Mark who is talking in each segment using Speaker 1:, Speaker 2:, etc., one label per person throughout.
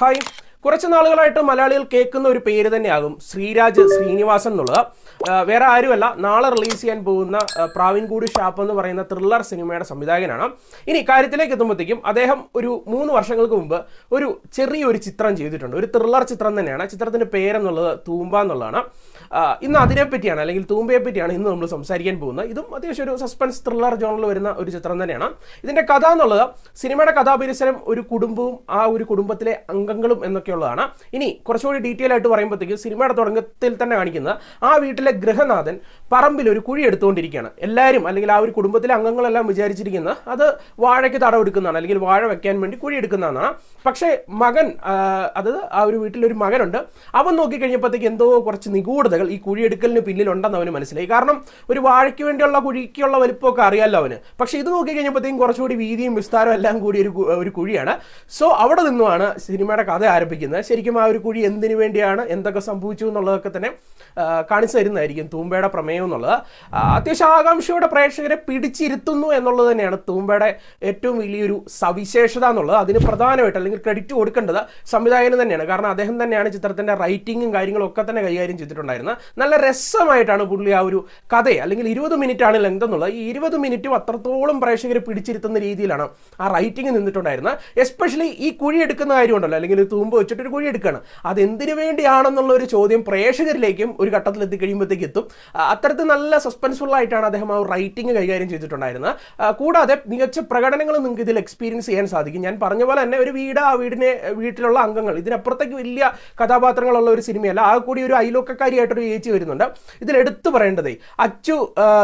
Speaker 1: Hi. കുറച്ച് നാളുകളായിട്ട് മലയാളികൾ കേൾക്കുന്ന ഒരു പേര് തന്നെയാകും ശ്രീരാജ് ശ്രീനിവാസൻ എന്നുള്ളത്. വേറെ ആരുമല്ല നാളെ റിലീസ് ചെയ്യാൻ പോകുന്ന പ്രാവിൻകൂട് ഷാപ്പ് എന്ന് പറയുന്ന ത്രില്ലർ സിനിമയുടെ സംവിധായകനാണ്. ഇനി കാര്യത്തിലേക്ക് എത്തുമ്പോഴത്തേക്കും അദ്ദേഹം ഒരു മൂന്ന് വർഷങ്ങൾക്ക് മുമ്പ് ഒരു ചെറിയൊരു ചിത്രം ചെയ്തിട്ടുണ്ട്. ഒരു ത്രില്ലർ ചിത്രം തന്നെയാണ്. ചിത്രത്തിന്റെ പേരെന്നുള്ളത് തൂമ്പ എന്നുള്ളതാണ്. ഇന്ന് അതിനെപ്പറ്റിയാണ് അല്ലെങ്കിൽ തൂമ്പയെ പറ്റിയാണ് ഇന്ന് നമ്മൾ സംസാരിക്കാൻ പോകുന്നത്. ഇതും അത്യാവശ്യം ഒരു സസ്പെൻസ് ത്രില്ലർ ജോണിൽ വരുന്ന ഒരു ചിത്രം തന്നെയാണ്. ഇതിന്റെ കഥ എന്നുള്ളത് സിനിമയുടെ കഥാപരിസരം ഒരു കുടുംബവും ആ ഒരു കുടുംബത്തിലെ അംഗങ്ങളും എന്നൊക്കെയുള്ളതാണ്. ഇനി കുറച്ചുകൂടി ഡീറ്റെയിൽ ആയിട്ട് പറയുമ്പോഴത്തേക്കും സിനിമയുടെ തുടക്കത്തിൽ തന്നെ കാണിക്കുന്നത് ആ വീട്ടിലെ ഗൃഹനാഥൻ പറമ്പിൽ ഒരു കുഴി എടുത്തുകൊണ്ടിരിക്കുകയാണ്. എല്ലാവരും അല്ലെങ്കിൽ ആ ഒരു കുടുംബത്തിലെ അംഗങ്ങളെല്ലാം വിചാരിച്ചിരിക്കുന്നത് അത് വാഴയ്ക്ക് തടവെടുക്കുന്നതാണ് അല്ലെങ്കിൽ വാഴ വെക്കാൻ വേണ്ടി കുഴി എടുക്കുന്നതാണ്. പക്ഷേ മകൻ അതായത് അത് ആ ഒരു വീട്ടിലൊരു മകനുണ്ട്. അവൻ നോക്കിക്കഴിഞ്ഞപ്പോഴത്തേക്ക് എന്തോ കുറച്ച് നിഗൂഢതകൾ ഈ കുഴിയെടുക്കലിന് പിന്നിലുണ്ടെന്ന് അവന് മനസ്സിലായി. കാരണം ഒരു വാഴയ്ക്ക് വേണ്ടിയുള്ള കുഴിക്കുള്ള വലിപ്പമൊക്കെ അറിയാമല്ലോ അവന്. പക്ഷേ ഇത് നോക്കി നോക്കിക്കഴിഞ്ഞപ്പോഴത്തേക്കും കുറച്ചുകൂടി വീതിയും വിസ്താരവും എല്ലാം കൂടി ഒരു ഒരു കുഴിയാണ്. സോ അവിടെ നിന്നുമാണ് സിനിമയുടെ കഥ ആരംഭിക്കുന്നത്. ശരിക്കും ആ ഒരു കുഴി എന്തിനു വേണ്ടിയാണ് എന്തൊക്കെ സംഭവിച്ചു എന്നുള്ളതൊക്കെ തന്നെ കാണിച്ചു തരുന്നതായിരിക്കും തൂമ്പയുടെ പ്രമേയം എന്നുള്ളത്. അത്യാവശ്യം ആകാംക്ഷയോടെ പ്രേക്ഷകരെ പിടിച്ചിരുത്തുന്നു എന്നുള്ളത് തന്നെയാണ് തൂമ്പയുടെ ഏറ്റവും വലിയൊരു സവിശേഷത എന്നുള്ളത്. അതിന് പ്രധാനമായിട്ട് അല്ലെങ്കിൽ ക്രെഡിറ്റ് കൊടുക്കേണ്ടത് സംവിധായകന് തന്നെയാണ്. കാരണം അദ്ദേഹം തന്നെയാണ് ചിത്രത്തിന്റെ റൈറ്റിങ്ങും കാര്യങ്ങളും ഒക്കെ തന്നെ കൈകാര്യം ചെയ്തിട്ടുണ്ടായിരുന്നത്. നല്ല രസമായിട്ടാണ് പുള്ളി ആ ഒരു കഥയെ അല്ലെങ്കിൽ ഇരുപത് മിനിറ്റ് ആണ് ലെങ്ത് എന്നുള്ളത് ഈ ഇരുപത് മിനിറ്റും അത്രത്തോളം പ്രേക്ഷകരെ പിടിച്ചിരുത്തുന്ന രീതിയിലാണ് ആ റൈറ്റിംഗ് നിന്നിട്ടുണ്ടായിരുന്നത്. എസ്പെഷ്യലി ഈ കുഴി എടുക്കുന്ന കാര്യമുണ്ടല്ലോ അല്ലെങ്കിൽ തൂമ്പ് വെച്ചിട്ട് ഒരു കുഴി എടുക്കുകയാണ്. അത് എന്തിനു വേണ്ടിയാണെന്നുള്ള ഒരു ചോദ്യം പ്രേക്ഷകരിലേക്കും ഒരു ഘട്ടത്തിൽ എത്തിക്കഴിയുമ്പോഴത്തേക്ക് എത്തും. അത്തരത്തിൽ നല്ല സസ്പെൻസ്ഫുൾ ആയിട്ടാണ് അദ്ദേഹം ആ റൈറ്റിംഗ് കൈകാര്യം ചെയ്തിട്ടുണ്ടായിരുന്നത്. കൂടാതെ മികച്ച പ്രകടനങ്ങൾ നിങ്ങൾക്ക് ഇതിൽ എക്സ്പീരിയൻസ് ചെയ്യാൻ സാധിക്കും. ഞാൻ പറഞ്ഞ പോലെ തന്നെ ഒരു വീട് ആ വീടിനെ വീട്ടിലുള്ള അംഗങ്ങൾ ഇതിനപ്പുറത്തേക്ക് വലിയ കഥാപാത്രങ്ങളുള്ള ഒരു സിനിമയല്ല ആ കൂടി ഒരു അയലോക്കക്കാരിയായിട്ടൊരു ചേച്ചി വരുന്നുണ്ട്. ഇതിൽ എടുത്തു പറയേണ്ടതേ അച്ചു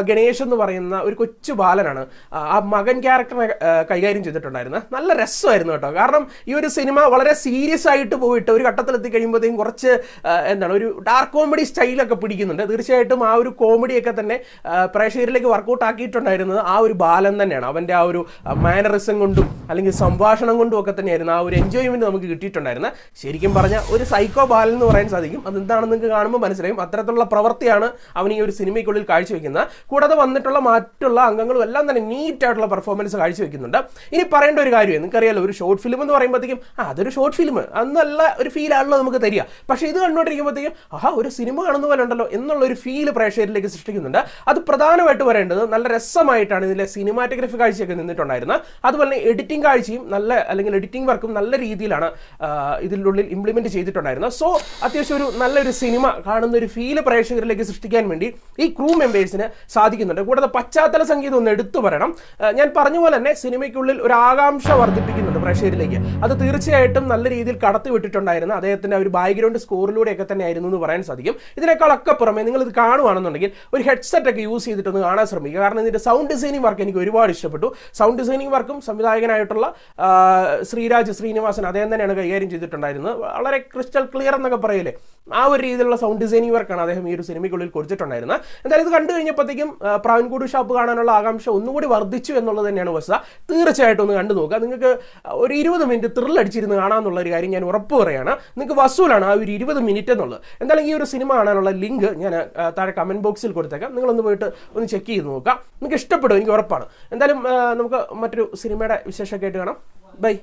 Speaker 1: ഗണേഷ് എന്ന് പറയുന്ന ഒരു കൊച്ചു ബാലനാണ് ആ, മകൻ ക്യാരക്ടറിനെ കൈകാര്യം ചെയ്തിട്ടുണ്ടായിരുന്നത്. നല്ല രസമായിരുന്നു കേട്ടോ. കാരണം ഈ ഒരു സിനിമ വളരെ സീരിയസ് ആയിട്ട് പോയിട്ട് ഒരു ഘട്ടത്തിൽ എത്തിക്കഴിയുമ്പോഴത്തേക്കും കുറച്ച് എന്താണ് ഒരു ഡാർക്ക് കോമഡി സ്റ്റൈലൊക്കെ പിടിക്കുന്നുണ്ട്. തീർച്ചയായിട്ടും ആ ഒരു കോമഡിയൊക്കെ തന്നെ പ്രേക്ഷകരിലേക്ക് വർക്കൗട്ട് ആക്കിയിട്ടുണ്ടായിരുന്നത് ആ ഒരു ബാലൻ തന്നെയാണ്. അവന്റെ ആ ഒരു മാനറിസം കൊണ്ടും അല്ലെങ്കിൽ സംഭാഷണം കൊണ്ടും ഒക്കെ തന്നെയായിരുന്നു ആ ഒരു എൻജോയ്മെന്റ് നമുക്ക് കിട്ടിയിട്ടുണ്ടായിരുന്നത്. ശരിക്കും പറഞ്ഞാൽ ഒരു സൈക്കോ ബാലൻ എന്ന് പറയാൻ സാധിക്കും. അതെന്താണെന്ന് നിങ്ങൾക്ക് കാണുമ്പോൾ മനസ്സിലായും അത്തരത്തിലുള്ള പ്രവൃത്തിയാണ് അവൻ ഈ ഒരു സിനിമയ്ക്കുള്ളിൽ കാഴ്ചവെക്കുന്നത്. കൂടാതെ വന്നിട്ടുള്ള മറ്റുള്ള അംഗങ്ങളും എല്ലാം തന്നെ നീറ്റ് ആയിട്ടുള്ള പെർഫോമൻസ് കാഴ്ചവെക്കുന്നുണ്ട്. ഇനി പറയേണ്ട ഒരു കാര്യം നിങ്ങൾക്കറിയാലോ ഒരു ഷോർട്ട് ഫിലിം എന്ന് പറയുമ്പോഴത്തേക്കും ആ അതൊരു ഷോർട്ട് ഫിലിം അന്നല്ല ഒരു ഫീൽ ആണല്ലോ നമുക്ക് തരിക. പക്ഷേ ഇത് കണ്ടുകൊണ്ടിരിക്കുമ്പോഴത്തേക്കും ആഹാ ഒരു സിനിമ കാണുന്ന പോലെ ഉണ്ടല്ലോ എന്നുള്ള ഒരു ഫീൽ പ്രേക്ഷകരിലേക്ക് സൃഷ്ടിക്കുന്നുണ്ട്. അത് പ്രധാനമായിട്ട് വരേണ്ടത് നല്ല രസമായിട്ടാണ് ഇതിലെ സിനിമാറ്റോഗ്രഫി കാഴ്ചയൊക്കെ നിന്നിട്ടുണ്ടായിരുന്നത്. അതുപോലെ തന്നെ എഡിറ്റിംഗ് കാഴ്ചയും നല്ല അല്ലെങ്കിൽ എഡിറ്റിംഗ് വർക്കും നല്ല രീതിയിലാണ് ഇതിനുള്ളിൽ ഇംപ്ലിമെന്റ് ചെയ്തിട്ടുണ്ടായിരുന്നത്. സോ അത്യാവശ്യം ഒരു നല്ലൊരു സിനിമ കാണുന്ന ഒരു ഫീൽ പ്രേക്ഷകരിലേക്ക് സൃഷ്ടിക്കാൻ വേണ്ടി ഈ ക്രൂ മെമ്പേഴ്സിന് സാധിക്കുന്നുണ്ട്. കൂടാതെ പശ്ചാത്തല സംഗീതം ഒന്ന് എടുത്തു പറയണം. ഞാൻ പറഞ്ഞ പോലെ തന്നെ സിനിമയ്ക്കുള്ളിൽ ഒരു ആകാംക്ഷ വർദ്ധിപ്പിക്കുന്നുണ്ട് പ്രേക്ഷകരിലേക്ക്. അത് തീർച്ചയായിട്ടും നല്ല രീതിയിൽ കടത്തി വിട്ടിട്ടുണ്ടായിരുന്ന. അദ്ദേഹത്തിന്റെ ഒരു ബാക്ക്ഗ്രൗണ്ട് സ്കോറിലൂടെയൊക്കെ തന്നെ ആയിരുന്നു എന്ന് പറയാൻ സാധിക്കും. ഇതിനേക്കാളൊക്കെ പുറമെ നിങ്ങൾ ഇത് കാണുവാണെന്നുണ്ടെങ്കിൽ ഒരു ഹെഡ്സെറ്റ് ഒക്കെ യൂസ് ചെയ്തിട്ടൊന്ന് കാണാൻ ശ്രമിക്കുക. കാരണം ഇതിന്റെ സൗണ്ട് ഡിസൈനിങ് വർക്ക് എനിക്ക് ഒരുപാട് ഇഷ്ടപ്പെട്ടു. സൗണ്ട് ഡിസൈനിങ് വർക്കും സംവിധായകനായിട്ടുള്ള ശ്രീരാജ് ശ്രീനിവാസൻ അദ്ദേഹം തന്നെയാണ് കൈകാര്യം ചെയ്തിട്ടുണ്ടായിരുന്നത്. വളരെ ക്രിസ്റ്റൽ ക്ലിയർ എന്നൊക്കെ പറയില്ലേ? ആ ഒരു രീതിയിലുള്ള സൗണ്ട് ഡിസൈനിങ് വർക്കാണ് അദ്ദേഹം ഈ ഒരു സിനിമയ്ക്കുള്ളിൽ കൊടുത്തിട്ടുണ്ടായിരുന്നത്. എന്തായാലും ഇത് കണ്ടു കഴിഞ്ഞപ്പോഴത്തേക്കും പ്രാവിൻകൂട് ഷാപ്പ് കാണാനുള്ള ആകാംക്ഷ ഒന്നുകൂടി വർദ്ധിച്ചു എന്നുള്ളത് തന്നെയാണ് വസ്തുത. തീർച്ചയായിട്ടും ഒന്ന് കണ്ടു നോക്കുക. നിങ്ങൾക്ക് ഒരു ഇരുപത് മിനിറ്റ് ത്രില്ലടിച്ചിരുന്ന് കാണാമെന്നുള്ള ഒരു കാര്യം ഞാൻ ഉറപ്പ് പറയുകയാണ്. നിങ്ങൾക്ക് വസൂലാണ് ആ ഒരു ഇരുപത് മിനിറ്റ് എന്നുള്ളത്. എന്തായാലും ഈ ഒരു സിനിമ കാണാനുള്ള ലിങ്ക് ഞാൻ താഴെ കമന്റ് ബോക്സിൽ കൊടുത്തേക്കാം. നിങ്ങളൊന്ന് പോയിട്ട് ഒന്ന് ചെക്ക് ചെയ്ത് നോക്കുക. നിങ്ങൾക്ക് ഇഷ്ടപ്പെടും എനിക്ക് ഉറപ്പാണ്. എന്തായാലും നമുക്ക് മറ്റൊരു സിനിമയുടെ വിശേഷമൊക്കെ ആയിട്ട് കാണാം. ബൈ